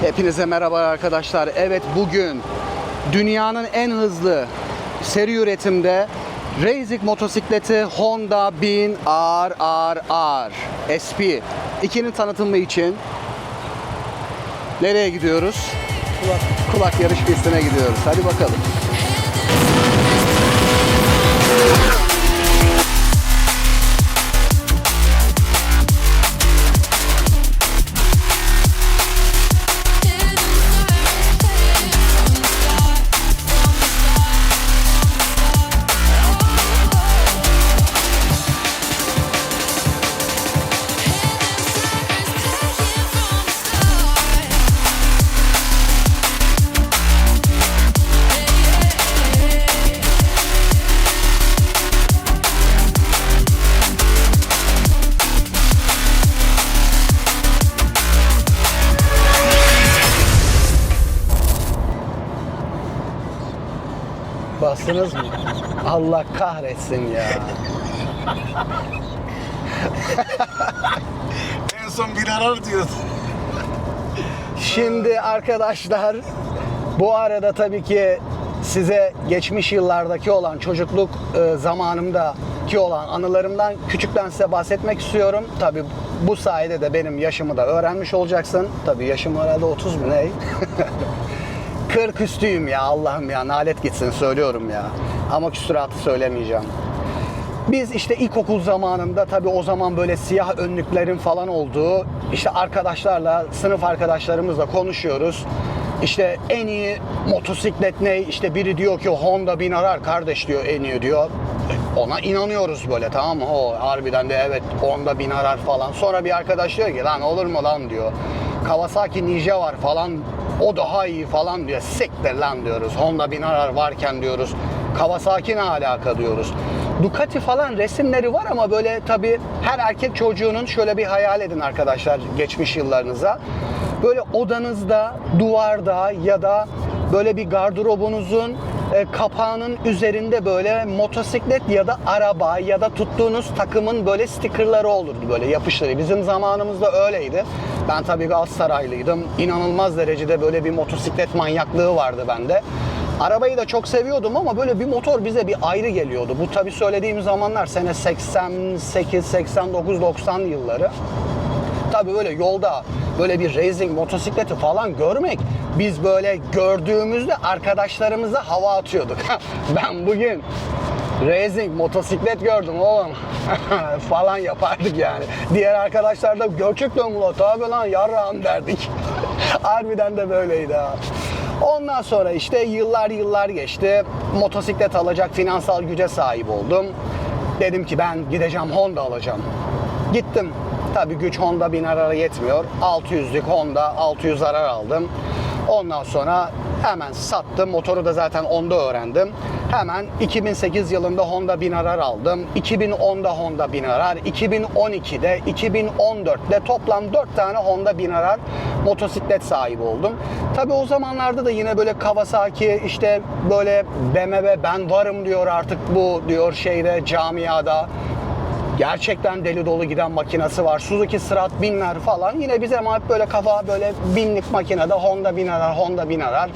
Hepinize merhaba arkadaşlar. Evet bugün dünyanın en hızlı seri üretimde Racing motosikleti Honda 1000 RRR SP 2'nin tanıtımı için nereye gidiyoruz? Kulak, kulak yarış pistine gidiyoruz. Hadi bakalım. Bastınız mı? Allah kahretsin ya. En son bir arar diyorsun. Şimdi arkadaşlar bu arada tabii ki size geçmiş yıllardaki olan çocukluk e, zamanımdaki olan anılarımdan küçükten size bahsetmek istiyorum. Tabii bu sayede de benim yaşımı da öğrenmiş olacaksın. Tabii yaşım herhalde 30 mu ne? 40 üstüyüm ya Allah'ım ya nalet gitsin söylüyorum ya. Ama küsuratı söylemeyeceğim. Biz işte ilkokul zamanında tabii o zaman böyle siyah önlüklerin falan olduğu işte arkadaşlarla, sınıf arkadaşlarımızla konuşuyoruz. İşte en iyi motosiklet ne? İşte biri diyor ki Honda bin arar kardeş diyor en iyi diyor. Ona inanıyoruz böyle tamam mı? O harbiden de evet Honda bin arar falan. Sonra bir arkadaş diyor ki lan olur mu lan diyor. Kawasaki Ninja var falan o daha iyi falan diyor. Siktir lan diyoruz. Honda bin arar varken diyoruz. Kawasaki ne alaka diyoruz. Ducati falan resimleri var ama böyle tabii her erkek çocuğunun şöyle bir hayal edin arkadaşlar geçmiş yıllarınıza. Böyle odanızda, duvarda ya da böyle bir gardırobunuzun e, kapağının üzerinde böyle motosiklet ya da araba ya da tuttuğunuz takımın böyle stikerleri olurdu böyle yapışları. Bizim zamanımızda öyleydi. Ben tabii Galatasaraylıydım. İnanılmaz derecede böyle bir motosiklet manyaklığı vardı bende. Arabayı da çok seviyordum ama böyle bir motor bize bir ayrı geliyordu. Bu tabii söylediğim zamanlar sene 88, 89, 90 yılları. Tabii böyle yolda böyle bir racing motosikleti falan görmek biz böyle gördüğümüzde arkadaşlarımıza hava atıyorduk. ben bugün racing motosiklet gördüm oğlum falan yapardık yani. Diğer arkadaşlar da gerçekten ulan tabi lan yarrağım derdik. Harbiden de böyleydi ha. Ondan sonra işte yıllar yıllar geçti. Motosiklet alacak finansal güce sahip oldum. Dedim ki ben gideceğim Honda alacağım. Gittim. Tabii güç Honda 1000 arara yetmiyor. 600'lük Honda 600 arar aldım. Ondan sonra hemen sattım. Motoru da zaten onda öğrendim. Hemen 2008 yılında Honda 1000 arar aldım. 2010'da Honda 1000 arar. 2012'de, 2014'de toplam 4 tane Honda 1000 arar motosiklet sahibi oldum. Tabii o zamanlarda da yine böyle Kawasaki işte böyle BMW ben varım diyor artık bu diyor şeyde camiada gerçekten deli dolu giden makinesi var. Suzuki Strat binler falan. Yine bize hep böyle kafa böyle binlik makinede Honda bin arar, Honda bin arar.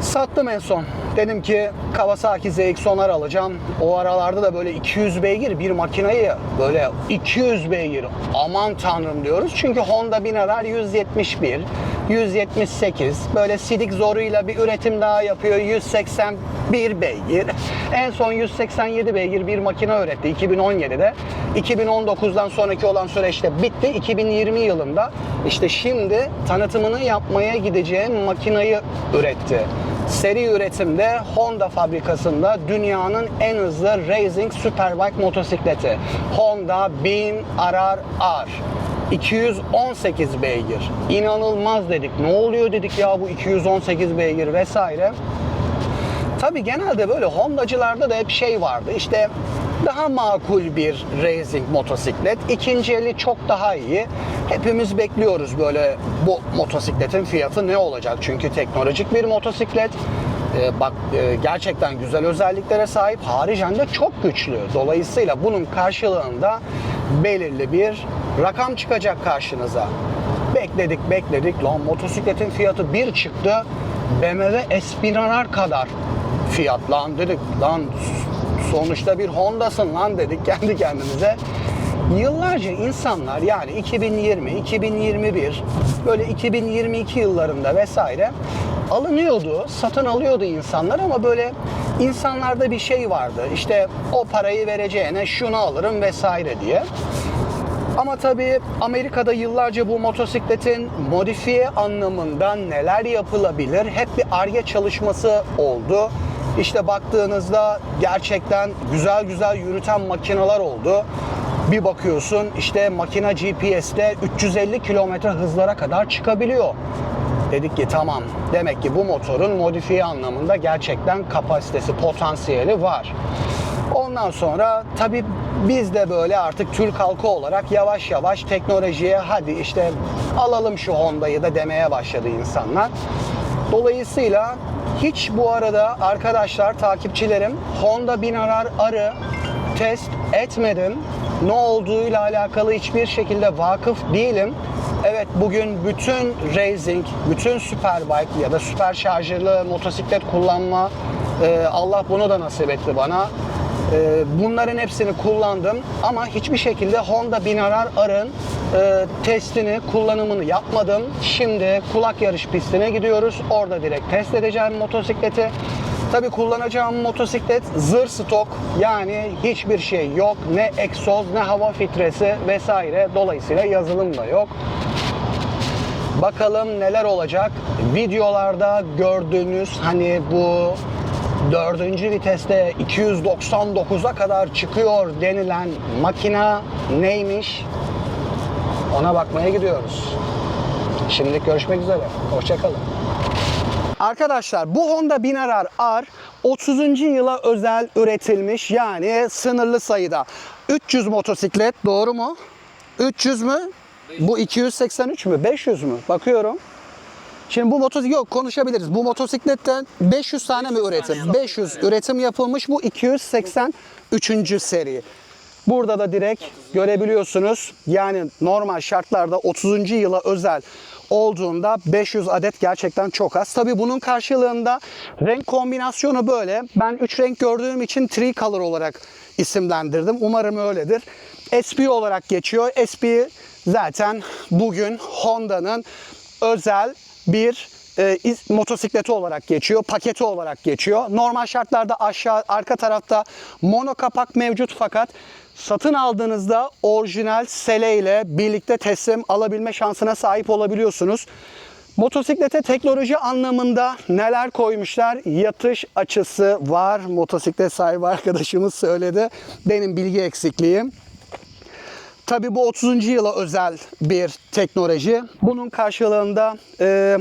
Sattım en son. Dedim ki Kawasaki ZX-10'lar alacağım. O aralarda da böyle 200 beygir bir makinayı böyle 200 beygir aman tanrım diyoruz. Çünkü Honda 1000 arar 171, 178 böyle sidik zoruyla bir üretim daha yapıyor 181 beygir. En son 187 beygir bir makine üretti 2017'de. 2019'dan sonraki olan süreçte bitti. 2020 yılında işte şimdi tanıtımını yapmaya gideceğim makinayı üretti. Seri üretimde Honda fabrikasında dünyanın en hızlı racing superbike motosikleti Honda 1000 RRR. 218 beygir. İnanılmaz dedik. Ne oluyor dedik ya bu 218 beygir vesaire. Tabii genelde böyle Honda'cılarda da hep şey vardı. İşte daha makul bir racing motosiklet. İkinci eli çok daha iyi. Hepimiz bekliyoruz böyle bu motosikletin fiyatı ne olacak? Çünkü teknolojik bir motosiklet. Ee, bak e, gerçekten güzel özelliklere sahip. Haricen de çok güçlü. Dolayısıyla bunun karşılığında belirli bir rakam çıkacak karşınıza. bekledik bekledik. Lan motosikletin fiyatı bir çıktı. BMW Espinarar kadar fiyat lan dedik. Lan sonuçta bir Honda'sın lan dedik kendi kendimize. Yıllarca insanlar yani 2020, 2021, böyle 2022 yıllarında vesaire alınıyordu, satın alıyordu insanlar ama böyle insanlarda bir şey vardı. İşte o parayı vereceğine şunu alırım vesaire diye. Ama tabii Amerika'da yıllarca bu motosikletin modifiye anlamında neler yapılabilir hep bir arge çalışması oldu. İşte baktığınızda gerçekten güzel güzel yürüten makineler oldu. Bir bakıyorsun işte makine GPS'te 350 kilometre hızlara kadar çıkabiliyor. Dedik ki tamam demek ki bu motorun modifiye anlamında gerçekten kapasitesi, potansiyeli var. Ondan sonra tabii biz de böyle artık Türk halkı olarak yavaş yavaş teknolojiye hadi işte alalım şu Honda'yı da demeye başladı insanlar. Dolayısıyla hiç bu arada arkadaşlar, takipçilerim Honda Binarar Arı test etmedim. Ne olduğuyla alakalı hiçbir şekilde vakıf değilim. Evet bugün bütün racing, bütün superbike ya da süper şarjlı motosiklet kullanma e, Allah bunu da nasip etti bana. E, bunların hepsini kullandım ama hiçbir şekilde Honda Binarar Ar'ın e, testini, kullanımını yapmadım. Şimdi kulak yarış pistine gidiyoruz. Orada direkt test edeceğim motosikleti. Tabii kullanacağım motosiklet zır stok yani hiçbir şey yok. Ne egzoz ne hava filtresi vesaire. Dolayısıyla yazılım da yok. Bakalım neler olacak. Videolarda gördüğünüz hani bu dördüncü viteste 299'a kadar çıkıyor denilen makina neymiş? Ona bakmaya gidiyoruz. Şimdilik görüşmek üzere. Hoşçakalın. Arkadaşlar bu Honda Binarar R 30. yıla özel üretilmiş yani sınırlı sayıda 300 motosiklet doğru mu? 300 mü? Bu 283 mü? 500 mü? Bakıyorum. Şimdi bu motosiklet yok konuşabiliriz. Bu motosikletten 500 tane mi üretim? 500 üretim yapılmış. Bu 283. seri. Burada da direkt görebiliyorsunuz. Yani normal şartlarda 30. yıla özel olduğunda 500 adet gerçekten çok az. Tabi bunun karşılığında renk kombinasyonu böyle. Ben 3 renk gördüğüm için tricolor olarak isimlendirdim. Umarım öyledir. SP olarak geçiyor. SP zaten bugün Honda'nın özel bir e, iz- motosikleti olarak geçiyor, paketi olarak geçiyor. Normal şartlarda aşağı arka tarafta mono kapak mevcut fakat satın aldığınızda orijinal sele ile birlikte teslim alabilme şansına sahip olabiliyorsunuz. Motosiklete teknoloji anlamında neler koymuşlar? Yatış açısı var. Motosiklet sahibi arkadaşımız söyledi. Benim bilgi eksikliğim. Tabii bu 30. yıla özel bir teknoloji. Bunun karşılığında e,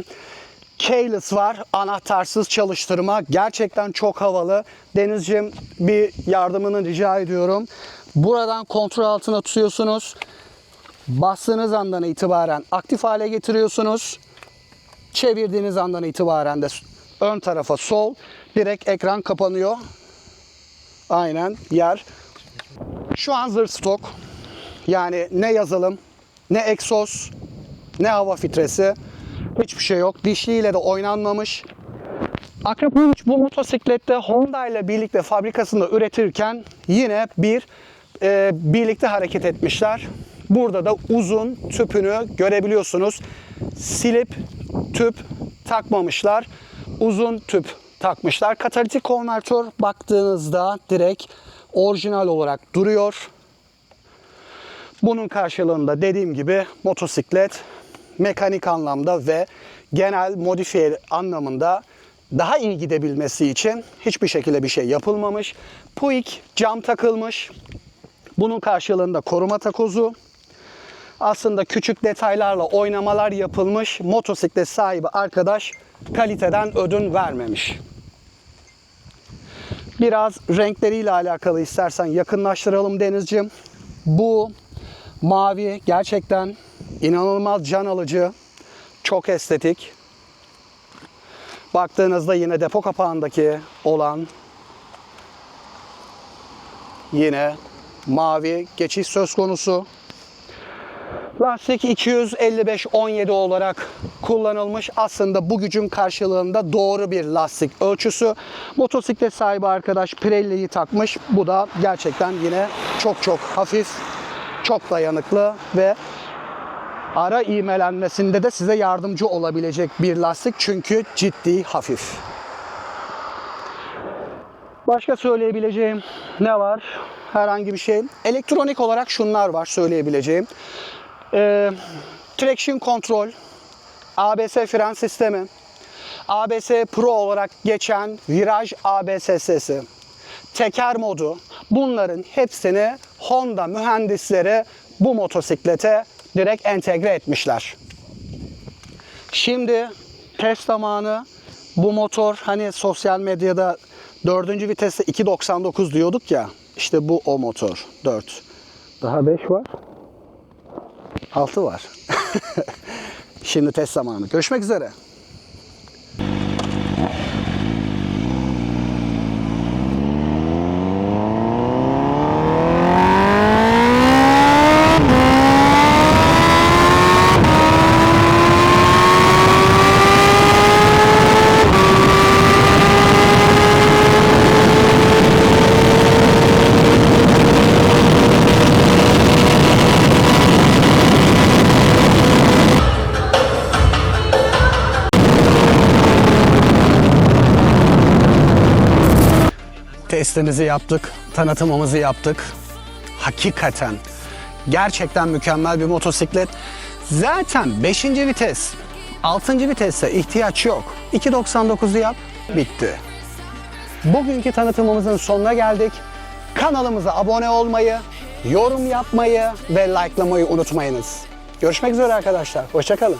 keyless var. Anahtarsız çalıştırma. Gerçekten çok havalı. Denizciğim bir yardımını rica ediyorum. Buradan kontrol altına tutuyorsunuz. Bastığınız andan itibaren aktif hale getiriyorsunuz. Çevirdiğiniz andan itibaren de ön tarafa sol. Direkt ekran kapanıyor. Aynen yer. Şu an zır stok. Yani ne yazılım, ne egzoz, ne hava filtresi. Hiçbir şey yok. Dişliyle de oynanmamış. Akrep 3 bu motosiklette Honda ile birlikte fabrikasında üretirken yine bir e, birlikte hareket etmişler. Burada da uzun tüpünü görebiliyorsunuz. Silip tüp takmamışlar. Uzun tüp takmışlar. Katalitik konvertör baktığınızda direkt orijinal olarak duruyor. Bunun karşılığında dediğim gibi motosiklet mekanik anlamda ve genel modifiye anlamında daha iyi gidebilmesi için hiçbir şekilde bir şey yapılmamış. Puig cam takılmış. Bunun karşılığında koruma takozu. Aslında küçük detaylarla oynamalar yapılmış. Motosiklet sahibi arkadaş kaliteden ödün vermemiş. Biraz renkleriyle alakalı istersen yakınlaştıralım Denizciğim. Bu mavi gerçekten inanılmaz can alıcı, çok estetik. Baktığınızda yine depo kapağındaki olan yine mavi geçiş söz konusu. Lastik 255-17 olarak kullanılmış. Aslında bu gücün karşılığında doğru bir lastik ölçüsü. Motosiklet sahibi arkadaş Pirelli'yi takmış. Bu da gerçekten yine çok çok hafif, çok dayanıklı ve ara iğmelenmesinde de size yardımcı olabilecek bir lastik. Çünkü ciddi hafif. Başka söyleyebileceğim ne var? Herhangi bir şey. Elektronik olarak şunlar var söyleyebileceğim. Ee, traction control, ABS fren sistemi, ABS Pro olarak geçen viraj ABS'si, teker modu bunların hepsini Honda mühendisleri bu motosiklete direkt entegre etmişler. Şimdi test zamanı bu motor hani sosyal medyada dördüncü viteste 2.99 diyorduk ya işte bu o motor 4. Daha 5 var. 6 var. Şimdi test zamanı. Görüşmek üzere. Testimizi yaptık, tanıtımımızı yaptık. Hakikaten gerçekten mükemmel bir motosiklet. Zaten 5. vites, 6. vitese ihtiyaç yok. 2.99'u yap, bitti. Bugünkü tanıtımımızın sonuna geldik. Kanalımıza abone olmayı, yorum yapmayı ve likelamayı unutmayınız. Görüşmek üzere arkadaşlar. Hoşçakalın.